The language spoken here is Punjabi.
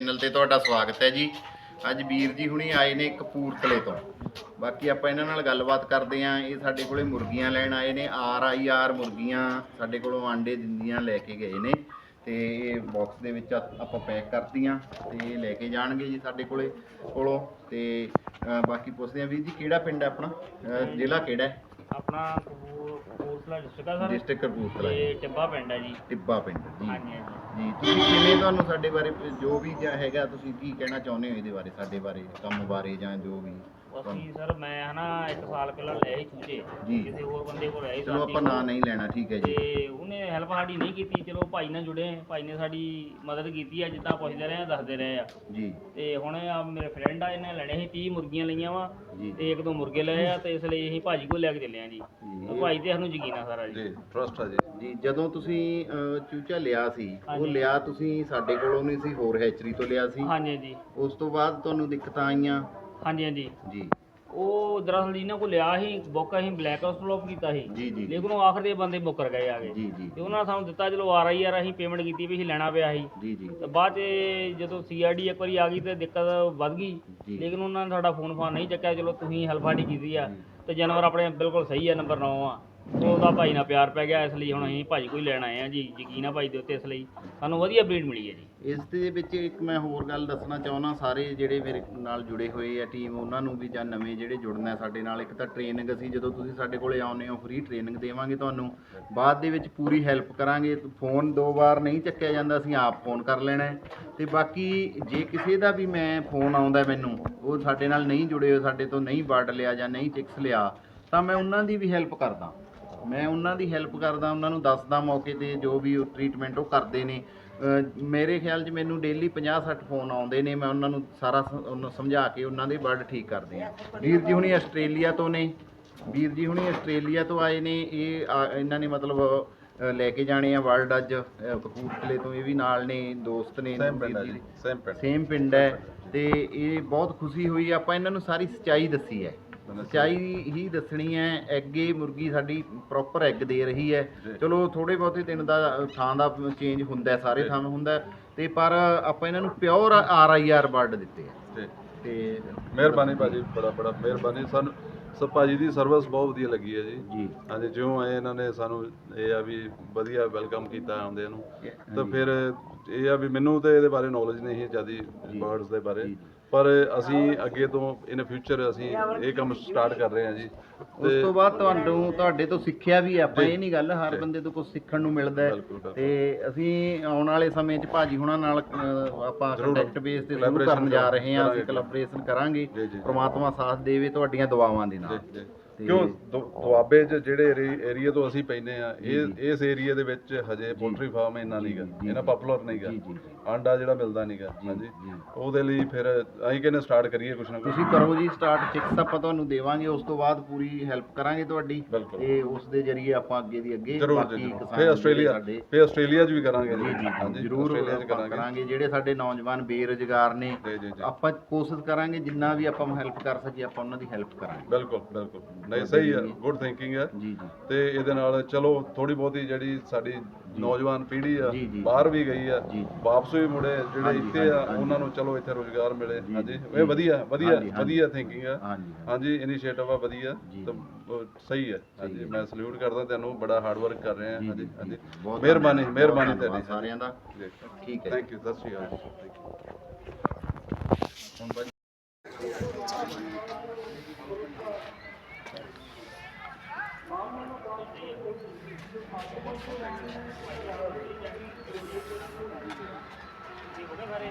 ਚੈਨਲ ਤੇ ਤੁਹਾਡਾ ਸਵਾਗਤ ਹੈ ਜੀ। ਅੱਜ ਵੀਰ ਜੀ ਹੁਣੀ ਆਏ ਨੇ ਕਪੂਰਥਲੇ ਤੋਂ। ਬਾਕੀ ਆਪਾਂ ਇਹਨਾਂ ਨਾਲ ਗੱਲਬਾਤ ਕਰਦੇ ਆਂ ਇਹ ਸਾਡੇ ਕੋਲੇ ਮੁਰਗੀਆਂ ਲੈਣ ਆਏ ਨੇ। ਆਰ ਆਈ ਆਰ ਮੁਰਗੀਆਂ ਸਾਡੇ ਕੋਲੋਂ ਆਂਡੇ ਦਿੰਦੀਆਂ ਲੈ ਕੇ ਗਏ ਨੇ। ਤੇ ਇਹ ਬਾਕਸ ਦੇ ਵਿੱਚ ਆਪਾਂ ਪੈਕ ਕਰਤੀਆਂ ਤੇ ਇਹ ਲੈ ਕੇ ਜਾਣਗੇ ਜੀ ਸਾਡੇ ਕੋਲੇ ਕੋਲੋਂ। ਤੇ ਬਾਕੀ ਪੁੱਛਦੇ ਆਂ ਵੀਰ ਜੀ, ਕਿਹੜਾ ਪਿੰਡ ਹੈ ਆਪਣਾ? ਜ਼ਿਲ੍ਹਾ ਕਿਹੜਾ ਹੈ? ਆਪਣਾ ਕਪੂਰਥਲਾ ਡਿਸਟ੍ਰਿਕਟ ਆ ਸਰ? ਡਿਸਟ੍ਰਿਕਟ ਕਪੂਰਥਲਾ ਜੀ। ਤੇ ਟਿੱਬਾ ਪਿੰਡ ਹੈ ਜੀ। ਟਿੱਬਾ ਪਿੰਡ ਜੀ। ਹਾਂਜੀ ਹਾਂਜੀ। ਜੀ ਤੁਸੀਂ ਕਿਵੇਂ ਤੁਹਾਨੂੰ ਸਾਡੇ ਬਾਰੇ ਜੋ ਵੀ ਜਾਂ ਹੈਗਾ ਤੁਸੀਂ ਕੀ ਕਹਿਣਾ ਚਾਹੁੰਦੇ ਹੋ ਇਹਦੇ ਬਾਰੇ ਸਾਡੇ ਬਾਰੇ ਕੰਮ ਬਾਰੇ ਜਾਂ ਜੋ ਵੀ? ਅਸੀਂ ਸਰ ਮੈਂ ਹਨਾ ਇੱਕ ਸਾਲ ਪਹਿਲਾਂ ਲਏ ਸੀ ਚੂਚੇ। ਜੀ। ਕਿਸੇ ਹੋਰ ਬੰਦੇ ਕੋਲ ਆਏ ਚਲੋ ਆਪਾਂ ਨਾਂ ਨਹੀਂ ਲੈਣਾ ਠੀਕ ਹੈ ਜੀ। ਤੇ ਉਹਨੇ ਹੈਲਪ ਸਾਡੀ ਨਹੀਂ ਕੀਤੀ। ਚਲੋ ਭਾਈ ਨਾਲ ਜੁੜੇ ਭਾਈ ਨੇ ਸਾਡੀ ਮਦਦ ਕੀਤੀ ਆ ਜਿੱਦਾਂ ਪੁੱਛਦੇ ਰਹੇ ਆ ਦੱਸਦੇ ਰਹੇ ਆ। ਜੀ। ਤੇ ਹੁਣ ਆ ਮੇਰੇ ਫਰੈਂਡ ਆ ਇਹਨੇ ਲੈਣੇ ਸੀ 30 ਮੁਰਗੀਆਂ ਲਈਆਂ ਵਾ ਜੀ। ਤੇ ਇੱਕ ਦੋ ਮੁਰਗੇ ਲਏ ਆ ਤੇ ਇਸ ਲਈ ਅਸੀਂ ਭਾਜੀ ਕੋਲ ਲੈ ਕੇ ਚੱਲੇ ਆ ਜੀ। ਜੀ। ਤੇ ਭਾਈ ਤੇ ਸਾਨੂੰ ਯਕੀਨ ਆ ਸਾਰਾ ਜੀ। ਜੀ ਟਰਸਟ ਹੈ ਜੀ। ਜੀ ਜਦੋਂ ਤੁਸੀਂ ਅਹ, ਚੂਚਾ ਲਿਆ ਸੀ ਉਹ ਹਾਂਜੀ। ਲਿਆ ਤੁਸੀਂ ਸਾਡੇ ਕੋਲੋਂ ਨਹੀਂ ਸੀ ਹੋਰ ਹੈਚਰੀ ਤੋਂ ਲਿਆ ਸੀ? ਹਾਂਜੀ ਹਾਂਜੀ। ਉਸ ਤੋਂ ਬਾਅਦ ਤੁਹਾਨੂੰ ਦਿੱਕਤਾਂ ਆਈਆਂ? ਹਾਂਜੀ ਹਾਂਜੀ। ਜੀ। ਉਹ ਦਰਅਸਲ ਜੀ ਇਹਨਾਂ ਕੋਲ ਲਿਆ ਸੀ ਬੁੱਕ ਅਸੀਂ ਬਲੈਕ ਹਾਊਸ ਤੋਂ ਕੀਤਾ ਸੀ। ਜੀ ਜੀ। ਲੇਕਿਨ ਉਹ ਆਖਰ ਦੇ ਬੰਦੇ ਮੁੱਕਰ ਗਏ ਆ ਗਏ ਜੀ ਜੀ। ਤੇ ਉਹਨਾਂ ਨੇ ਸਾਨੂੰ ਦਿੱਤਾ ਚਲੋ ਆ ਰਹੀ ਯਾਰ ਅਸੀਂ ਪੇਮੈਂਟ ਕੀਤੀ ਵੀ ਅਸੀਂ ਲੈਣਾ ਪਿਆ ਸੀ। ਜੀ ਜੀ। ਤੇ ਬਾਅਦ ਚ ਜਦੋਂ ਸੀਆਰਡੀ ਇੱਕ ਵਾਰੀ ਆ ਗਈ ਤੇ ਦਿੱਕਤ ਵੱਧ ਗਈ। ਜੀ। ਲੇਕਿਨ ਉਹਨਾਂ ਨੇ ਸਾਡਾ ਫੋਨ ਫਾਨ ਨਹੀਂ ਚੱਕਿਆ ਚਲੋ ਤੁਸੀਂ ਹੈਲਪ ਸਾਡੀ ਕੀਤੀ ਆ। ਤੇ ਜਾਨਵਰ ਆਪਣੇ ਬਿਲਕੁਲ ਸਹੀ ਆ ਨੰਬਰ 9 ਆ। ਉਹਦਾ ਭਾਈ ਨਾਲ ਪਿਆਰ ਪੈ ਗਿਆ, ਇਸ ਲਈ ਹੁਣ ਅਸੀਂ ਭਾਜੀ ਕੋਈ ਲੈਣ ਆਏ ਆ ਜੀ, ਯਕੀਨ ਆ ਭਾਈ ਦੇ ਉੱਤੇ ਇਸ ਲਈ। ਸਾਨੂੰ ਵਧੀਆ ਬਰੀਡ ਮਿਲੀ ਹੈ ਜੀ। ਇਸ ਦੇ ਵਿੱਚ ਇੱਕ ਮੈਂ ਹੋਰ ਗੱਲ ਦੱਸਣਾ ਚਾਹੁੰਦਾ, ਸਾਰੇ ਜਿਹੜੇ ਮੇਰੇ ਨਾਲ ਜੁੜੇ ਹੋਏ ਆ ਟੀਮ ਉਹਨਾਂ ਨੂੰ ਵੀ ਜਾਂ ਨਵੇਂ ਜਿਹੜੇ ਜੁੜਨਾ ਸਾਡੇ ਨਾਲ, ਇੱਕ ਤਾਂ ਟ੍ਰੇਨਿੰਗ ਅਸੀਂ ਜਦੋਂ ਤੁਸੀਂ ਸਾਡੇ ਕੋਲੇ ਆਉਂਦੇ ਹੋ ਫ੍ਰੀ ਟ੍ਰੇਨਿੰਗ ਦੇਵਾਂਗੇ ਤੁਹਾਨੂੰ। ਬਾਅਦ ਦੇ ਵਿੱਚ ਪੂਰੀ ਹੈਲਪ ਕਰਾਂਗੇ ਫੋਨ ਦੋ ਵਾਰ ਨਹੀਂ ਚੱਕਿਆ ਜਾਂਦਾ, ਅਸੀਂ ਆਪ ਫੋਨ ਕਰ ਲੈਣਾ ਹੈ। ਤੇ ਬਾਕੀ ਜੇ ਕਿਸੇ ਦਾ ਵੀ ਮੈਂ ਫੋਨ ਆਉਂਦਾ ਮੈਨੂੰ, ਉਹ ਸਾਡੇ ਨਾਲ ਨਹੀਂ ਜੁੜੇ ਹੋਏ, ਸਾਡੇ ਤੋਂ ਨਹੀਂ ਵਰਡ ਲਿਆ ਜਾਂ ਨਹੀਂ ਚਿਕਸ ਲਿਆ, ਤਾਂ ਮੈਂ ਉਹਨਾਂ ਦੀ ਵੀ ਹੈਲਪ ਕਰਦਾ। ਮੈਂ ਉਹਨਾਂ ਦੀ ਹੈਲਪ ਕਰਦਾ ਉਹਨਾਂ ਨੂੰ ਦੱਸਦਾ ਮੌਕੇ ਤੇ ਜੋ ਵੀ ਟ੍ਰੀਟਮੈਂਟ ਉਹ ਕਰਦੇ ਨੇ। ਮੇਰੇ ਖਿਆਲ 'ਚ ਮੈਨੂੰ ਡੇਲੀ 50-60 ਫੋਨ ਆਉਂਦੇ ਨੇ ਮੈਂ ਉਹਨਾਂ ਨੂੰ ਸਾਰਾ ਸਮਝਾ ਕੇ ਉਹਨਾਂ ਦੇ ਵਰਡ ਠੀਕ ਕਰਦੇ ਆ ਵੀਰ ਜੀ ਹੁਣੀ ਆਸਟ੍ਰੇਲੀਆ ਤੋਂ ਨੇ ਵੀਰ ਜੀ ਹੁਣੀ ਆਸਟ੍ਰੇਲੀਆ ਤੋਂ ਆਏ ਨੇ ਇਹ ਇਹਨਾਂ ਨੇ ਮਤਲਬ ਲੈ ਕੇ ਜਾਣੇ ਆ ਵਰਡ ਅੱਜ ਕਪੂਰਥਲੇ ਤੋਂ ਇਹ ਵੀ ਨਾਲ ਨੇ ਦੋਸਤ ਨੇ ਸੇਮ ਪਿੰਡ ਹੈ ਤੇ ਇਹ ਬਹੁਤ ਖੁਸ਼ੀ ਹੋਈ ਆਪਾਂ ਇਹਨਾਂ ਨੂੰ ਸਾਰੀ ਸੱਚਾਈ ਦੱਸੀ ਹੈ। ਸੱਚਾਈ ਹੀ ਦੱਸਣੀ ਹੈ ਐਗੇ ਮੁਰਗੀ ਸਾਡੀ ਪ੍ਰੋਪਰ ਐਗ ਦੇ ਰਹੀ ਹੈ। ਚਲੋ ਥੋੜੇ ਬਹੁਤੇ ਦਿਨ ਦਾ ਥਾਂ ਦਾ ਚੇਂਜ ਹੁੰਦਾ ਸਾਰੇ ਥਾਂ ਹੁੰਦਾ ਤੇ ਪਰ ਆਪਾਂ ਇਹਨਾਂ ਨੂੰ pure R I R bird ਦਿੱਤੇ ਆ ਤੇ ਮਿਹਰਬਾਨੀ ਭਾਜੀ ਬੜਾ ਬੜਾ ਮਿਹਰਬਾਨੀ। ਸਾਨੂੰ ਸਭ ਭਾਜੀ ਦੀ ਸਰਵਿਸ ਬਹੁਤ ਵਧੀਆ ਲੱਗੀ ਹੈ ਜੀ। ਜੀ। ਹਾਂਜੀ ਜਿਉਂ ਆਏ ਇਹਨਾਂ ਨੇ ਸਾਨੂੰ ਇਹ ਆ ਵੀ ਵਧੀਆ ਵੈਲਕਮ ਕੀਤਾ ਆਉਂਦੇ ਨੂੰ। ਤਾਂ ਫਿਰ ਇਹ ਆ ਵੀ ਮੈਨੂੰ ਤੇ ਇਹਦੇ ਬਾਰੇ ਨੌਲੇਜ ਨਹੀਂ ਹੈ ਜਿਆਦੀ ਬਰਡਸ ਦੇ ਬਾਰੇ। ਪਰ ਅਸੀਂ ਅੱਗੇ ਤੋਂ ਇਨ ਫਿਊਚਰ ਅਸੀਂ ਇਹ ਕੰਮ ਸਟਾਰਟ ਕਰ ਰਹੇ ਹਾਂ ਜੀ ਉਸ ਤੋਂ ਬਾਅਦ ਤੁਹਾਨੂੰ ਤੁਹਾਡੇ ਤੋਂ ਸਿੱਖਿਆ ਵੀ ਹੈ ਆਪਾਂ ਇਹ ਨਹੀਂ ਗੱਲ ਹਰ ਬੰਦੇ ਤੋਂ ਕੁਝ ਸਿੱਖਣ ਨੂੰ ਮਿਲਦਾ ਹੈ। ਤੇ ਅਸੀਂ ਆਉਣ ਵਾਲੇ ਸਮੇਂ 'ਚ ਭਾਜੀ ਹੁਣਾਂ ਨਾਲ ਆਪਾਂ। ਕੰਟੈਕਟ ਬੇਸ ਤੇ ਸ਼ੁਰੂ ਕਰਨ ਜਾ ਰਹੇ ਹਾਂ ਅਸੀਂ ਕਰਾਂਗੇ। ਕੋਲੈਬੋਰੇਸ਼ਨ। ਪ੍ਰਮਾਤਮਾ ਸਾਥ ਦੇਵੇ ਤੁਹਾਡੀਆਂ ਦੁਆਵਾਂ ਦੇ ਨਾਲ ਕਿਉਂ? ਦੁ- ਦੁਆਬੇ 'ਚ ਜਿਹੜੇ ਏਰੀਆ ਤੋਂ ਅਸੀਂ ਪੈਨੇ ਆ ਇਹ ਇਸ ਏਰੀਆ ਦੇ ਵਿੱਚ ਹਜੇ ਪੋਲਟਰੀ ਫਾਰਮ ਇੰਨਾ ਨਹੀਂਗਾ ਇਹਨਾਂ ਪਪੂਲਰ ਨਹੀਂਗਾ ਜੀ। ਆਂਡਾ ਜਿਹੜਾ ਮਿਲਦਾ ਨਹੀਂਗਾ ਹਾਂਜੀ। ਉਹਦੇ ਲਈ ਫਿਰ ਅਸੀਂ ਕਹਿੰਦੇ ਸਟਾਰਟ ਕਰੀਏ ਕੁਛ ਨਾ ਕੁਛ। ਤੁਸੀਂ ਕਰੋ ਜੀ ਸਟਾਰਟ ਚਿਕਸ ਆਪਾਂ ਤੁਹਾਨੂੰ ਦੇਵਾਂਗੇ ਉਸ ਤੋਂ ਬਾਅਦ ਪੂਰੀ ਹੈਲਪ ਕਰਾਂਗੇ ਤੁਹਾਡੀ। ਬਿਲਕੁਲ। ਤੇ ਉਸ ਦੇ ਜਰੀਏ ਆਪਾਂ ਅੱਗੇ ਦੀ ਅੱਗੇ ਜ਼ਰੂਰ ਬਾਕੀ ਜੀ ਜ਼ਰੂਰ। ਕਿਸਾਨ ਫਿਰ ਆਸਟ੍ਰੇਲੀਆ ਸਾਡੇ ਫਿਰ ਆਸਟ੍ਰੇਲੀਆ 'ਚ ਵੀ ਕਰਾਂਗੇ ਜੀ ਜੀ। ਹਾਂਜੀ ਜ਼ਰੂਰ ਆਸਟ੍ਰੇਲੀਆ 'ਚ ਆਪਾਂ ਕਰਾਂਗੇ ਕਰਾਂਗੇ ਜਿਹੜੇ ਸਾਡੇ ਨੌਜਵਾਨ ਬੇਰੁਜ਼ਗਾਰ ਨੇ। ਜੀ ਜੀ ਜੀ। ਆਪਾਂ ਕੋਸ਼ਿਸ਼ ਕਰਾਂਗੇ ਜਿੰਨਾ ਵੀ ਆਪਾਂ ਹੈਲਪ ਕਰ ਸਕੀਏ ਆਪਾਂ ਉਹਨਾਂ ਦੀ ਹੈਲਪ ਕਰਾਂਗੇ। ਬਿਲਕੁਲ ਬਿਲਕੁਲ। ਨਹੀਂ ਸਹੀ ਹੈ ਗੁੱਡ ਥਿੰਕਿੰਗ ਹੈ। ਜੀ ਜੀ। ਤੇ ਇਹਦੇ ਨਾਲ ਚਲੋ ਥੋੜੀ ਬਹੁਤੀ ਜਿਹੜੀ ਸਾਡੀ ਨੌਜਵਾਨ ਪੀੜ੍ਹੀ ਆ ਜੀ, ਜੀ। ਬਾਹਰ ਵੀ ਗਈ ਆ ਜੀ। ਵਾਪਸ ਵੀ ਮੁੜੇ ਜਿਹੜੇ ਹਾਂਜੀ, ਇੱਥੇ ਆ ਹਾਂਜੀ, ਉਹਨਾਂ ਨੂੰ ਚਲੋ ਇੱਥੇ ਰੋਜ਼ਗਾਰ ਮਿਲੇ। ਜੀ, ਹਾਂਜੀ ਜੀ। ਇਹ ਵਧੀਆ ਵਧੀਆ ਹਾਂਜੀ, ਹਾਂਜੀ। ਵਧੀਆ ਥਿੰਕਿੰਗ ਆ। ਹਾਂਜੀ ਹਾਂਜੀ। ਇਨੀਸ਼ੀਏਟਿਵ ਆ ਵਧੀਆ। ਜੀ। ਤਾਂ ਉਹ ਸਹੀ ਹੈ। ਹਾਂਜੀ। ਮੈਂ ਸਲੂਟ ਕਰਦਾ ਤੈਨੂੰ ਬੜਾ ਹਾਰਡ ਵਰਕ ਕਰ ਰਹੇ। ਆ ਜੀ, ਹਾਂਜੀ ਜੀ, ਹਾਂਜੀ। ਬਹੁਤ ਮਿਹਰਬਾਨੀ ਧੰਨਵਾਦ, ਮਿਹਰਬਾਨੀ ਬਹੁਤ ਤੁਹਾਡੀ ਸਾਰਿਆਂ ਦਾ। ਠੀਕ ਹੈ ਥੈਂਕ ਯੂ ਸਤਿ ਸ਼੍ਰੀ ਅਕਾਲ। ਹੁਣ ਸਾਰੇ